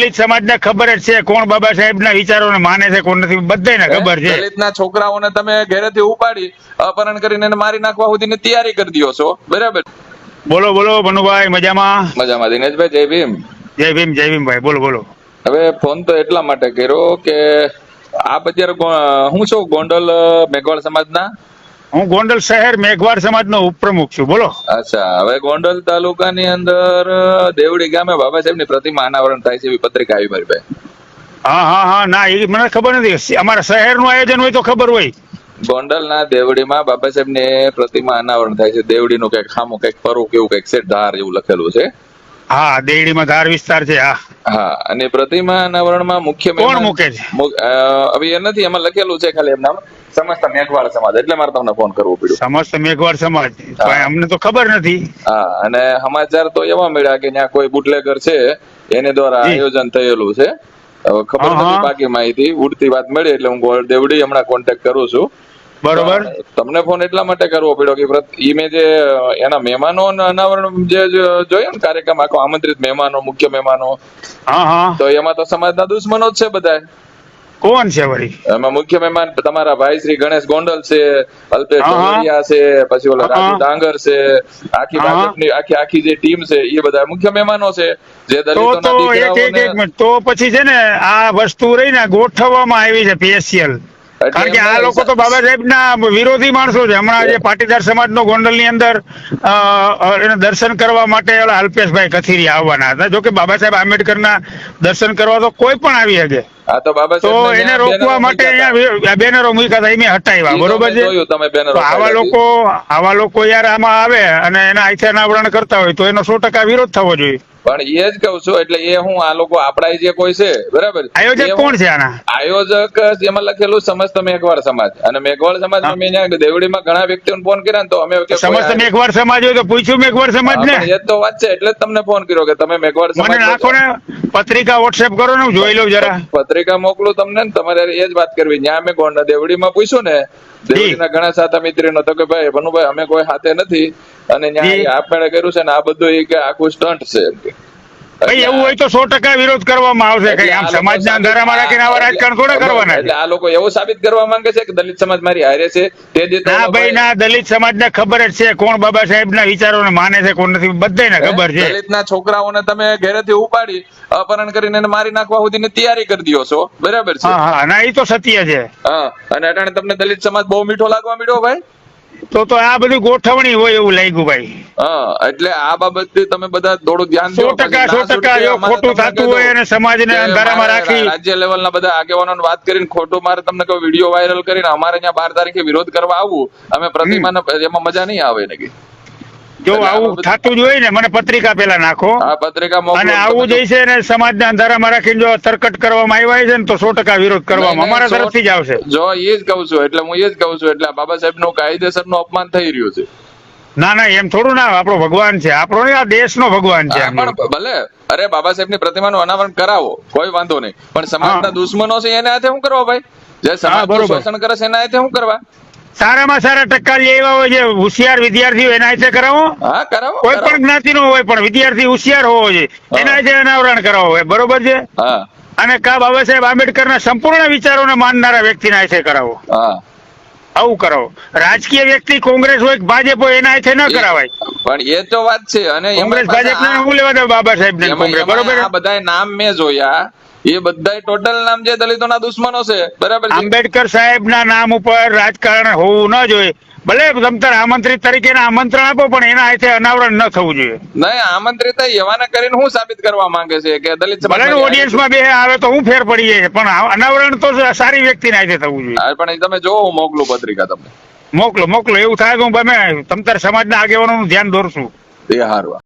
દલિત સમાજને ખબર જ છે કોણ બાબા સાહેબના વિચારોને માને છે કોણ નથી. બધાને ખબર છે. દલિતના છોકરાઓને તમે ઘરેથી ઉપાડી અપહરણ કરીને મારી નાખવા સુધીની તૈયારી કરી દો છો. બરાબર? બોલો બોલો મનુભાઈ મજામાં? મજામાં દિનેશભાઈ જય ભીમ. જય ભીમ જય ભીમ ભાઈ બોલો બોલો. હવે ફોન તો એટલા માટે કર્યો કે આપ અત્યારે હું છું ગોંડલ મેઘવાળ સમાજના. હું ગોંડલ શહેર મેઘવાડ સમાજનો ઉપપ્રમુખ છું. બોલો. અચ્છા હવે ગોંડલ તાલુકાની અંદર દેવડી ગામે બાબા સાહેબની પ્રતિમા અનાવરણ થાય છે એવી પત્રિકા આવી મારી ભાઈ હા હા હા ના એ મને ખબર નથી. અમારા શહેરનું આયોજન હોય તો ખબર હોય. ગોંડલના દેવડીમાં બાબા સાહેબની પ્રતિમા અનાવરણ થાય છે. દેવડીનું કંઈક ખામું કંઈક પરું કેવું કંઈક છે ધાર એવું લખેલું છે. હા દેવડીમાં ધાર વિસ્તાર છે હા. હા અને પ્રતિમા અનાવરણમાં મુખ્ય કોણ મૂકે છે? હવે એ નથી એમાં લખેલું છે ખાલી એમના સમસ્ત મેઘવાળ સમાજ એટલે મારે તમને ફોન કરવો પડ્યો. સમસ્ત મેઘવાળ સમાજ? અમને તો ખબર નથી. હા અને સમાચાર તો એવા મળ્યા કે ત્યાં કોઈ બુટલેગર છે એને દ્વારા આયોજન થયેલું છે. ખબર નથી બાકી માહિતી ઉડતી વાત મળી એટલે હું ગોળ દેવડી હમણાં કોન્ટેક્ટ કરું છું. બરોબર. તમને ફોન એટલા માટે કરવો પડ્યો કે ઈ મેં જે એના મહેમાનો અનાવરણ જે જોયો ને કાર્યક્રમ આખો આમંત્રિત મહેમાનો મુખ્ય મહેમાનો. હા હા. તો એમાં તો સમાજના દુશ્મનો જ છે બધા કોણ છે વળી એમાં મુખ્ય મહેમાન તમારા ભાઈ શ્રી ગણેશ ગોંડલ છે અલ્પેશ હા. છે પછી ઓલા રાજુ ડાંગર છે આખી. ભાજપની આખી આખી જે ટીમ છે એ બધા મુખ્ય મહેમાનો છે જે દલિતોના તો એક એક એક દીકરાઓને મિનિટ તો પછી છે ને આ વસ્તુ રહી ને ગોઠવવામાં આવી છે પીએસસીએલ કારણ કે આ લોકો તો બાબા સાહેબ ના વિરોધી માણસો છે. હમણાં જે પાટીદાર સમાજનો ગોંડલની અંદર એને દર્શન કરવા માટે અલ્પેશભાઈ કથિરી આવવાના હતા. જોકે બાબા સાહેબ આંબેડકરના દર્શન કરવા તો કોઈ પણ આવી શકે. તો બાબા તો એને રોકવા માટે અહીંયા બેનરો મૂક્યા હતા. એમે હટાવ્યા. બરોબર છે? તમે બેનરો આવા લોકો આવા લોકો યાર આમાં આવે અને એના આઈથે અનાવરણ કરતા હોય તો એનો સો ટકા વિરોધ થવો જોઈએ. પણ એ જ કહું છું એટલે એ હું આ લોકો આપડા જે કોઈ છે બરાબર? આયોજક કોણ છે આના? આયોજક એમાં લખેલું સમસ્ત મેઘવાળ સમાજ. અને મેઘવાળ સમાજ મેં દેવડીમાં ઘણા વ્યક્તિઓને ફોન કર્યા ને તો અમે સમસ્ત આ- સમાજ હોય તો પૂછ્યું મેઘવાળ સમાજ ને એ તો વાત છે એટલે જ તમને ફોન કર્યો કે તમે મેઘવાળ મને સમાજ નાખો ને પત્રિકા વોટ્સએપ કરો ને હું જોઈ લઉં જરા. પત્રિકા મોકલું તમને ને તમારે એ જ વાત કરવી. ત્યાં અમે ગોંડ દેવડીમાં પૂછ્યું ને દેવડીના ઘણા સાતા મિત્રીનો તો કે ભાઈ ભનુભાઈ અમે કોઈ હાથે નથી. અને. ત્યાં આપમેળે કર્યું છે ને આ બધું એ કે આખું સ્ટન્ટ છે. ભાઈ એવું હોય તો સો ટકા વિરોધ કરવામાં આવશે કઈ. આમ સમાજના અંધારામાં રાખીને આવા રાજકારણ થોડા કરવાના એટલે આ લોકો એવું સાબિત કરવા માંગે છે કે દલિત સમાજ મારી હારે છે તે જ ના ભાઈ ના દલિત સમાજને ખબર જ છે કોણ બાબા સાહેબના વિચારોને માને છે કોણ નથી. બધાને ખબર છે. દલિતના છોકરાઓને તમે ઘરેથી ઉપાડી અપહરણ કરીને એને મારી નાખવા સુધીની તૈયારી કરી દો છો. બરાબર છે? હા હા ના એ તો સત્ય છે. હા અને અટાણે તમને દલિત સમાજ બહુ મીઠો લાગવા મળ્યો ભાઈ? તો તો આ બધી ગોઠવણી હોય એવું લાગ્યું ભાઈ. હા એટલે આ બાબતે તમે બધા થોડું ધ્યાન દો ટકા સો ટકા જો ખોટું થતું હોય અને સમાજને અંધારામાં રાખી રાજ્ય લેવલના બધા આગેવાનોને વાત કરીને ખોટું મારે તમને કોઈ વીડિયો વાયરલ કરીને અમારે અહીંયા બાર તારીખે વિરોધ કરવા આવવું અમે પ્રતિમાને એમાં મજા નહીં આવે ને કે જો આવું થતું જ હોય ને મને પત્રિકા પેલા નાખો. અને આવું જે. છે ને સમાજના અંધારામાં રાખીને જો તરકટ કરવામાં આવ્યા છે ને તો સો ટકા વિરોધ કરવામાં અમારા તરફથી જ આવશે. જો એ જ કહું છું એટલે હું એ જ કહું છું એટલે બાબા સાહેબનું કાયદેસરનું અપમાન થઈ રહ્યું છે. ના ના એમ થોડું ના આપણો ભગવાન છે. આપણો આ દેશનો ભગવાન છે પણ ભલે અરે બાબા સાહેબની પ્રતિમાનું અનાવરણ કરાવો કોઈ વાંધો નહીં. પણ સમાજના. દુશ્મનો છે એને હાથે શું કરવા ભાઈ? જે સમાજ. શોષણ કરે છે એના હાથે શું કરવા? સારામાં સારા ટક્કા એવા હોય છે હોશિયાર વિદ્યાર્થીઓ એના હાથે કરાવો. હા કરાવો કોઈ. પણ જ્ઞાતિનો હોય પણ વિદ્યાર્થી હોશિયાર હોવો જોઈએ. એના હાથે અનાવરણ કરાવો હોય બરોબર છે? અને કા બાબા સાહેબ આંબેડકરના સંપૂર્ણ વિચારોને માનનારા વ્યક્તિના હાથે કરાવો. આવું કરાવો. રાજકીય વ્યક્તિ કોંગ્રેસ હોય ભાજપ હોય એના હાથે ન કરાવાય. પણ એ તો વાત છે. અને કોંગ્રેસ ભાજપ ને હું લેવા દે બાબા સાહેબ ને બરોબર? આ બધાય નામ મેં જોયા. એ બધાય ટોટલ નામ જે દલિતોના દુશ્મનો છે બરાબર આંબેડકર આંબેડકર સાહેબના નામ ઉપર રાજકારણ હોવું ન જોઈએ. ભલે તમ આમંત્રિત તરીકે આમંત્રણ આપો પણ એના હાથે અનાવરણ ન થવું જોઈએ. નહીં આમંત્રિત એવાને કરીને હું સાબિત કરવા માંગે છે કે દલિત ભલે ઓડિયન્સમાં બે આવે તો હું ફેર પડી જાય પણ અનાવરણ તો સારી વ્યક્તિના હાથે થવું જોઈએ. પણ તમે જોવો હું મોકલું પત્રિકા તમને. મોકલો મોકલો એવું થાય તો હું તમે તમતર સમાજના આગેવાનોનું ધ્યાન દોરશું એ હારવા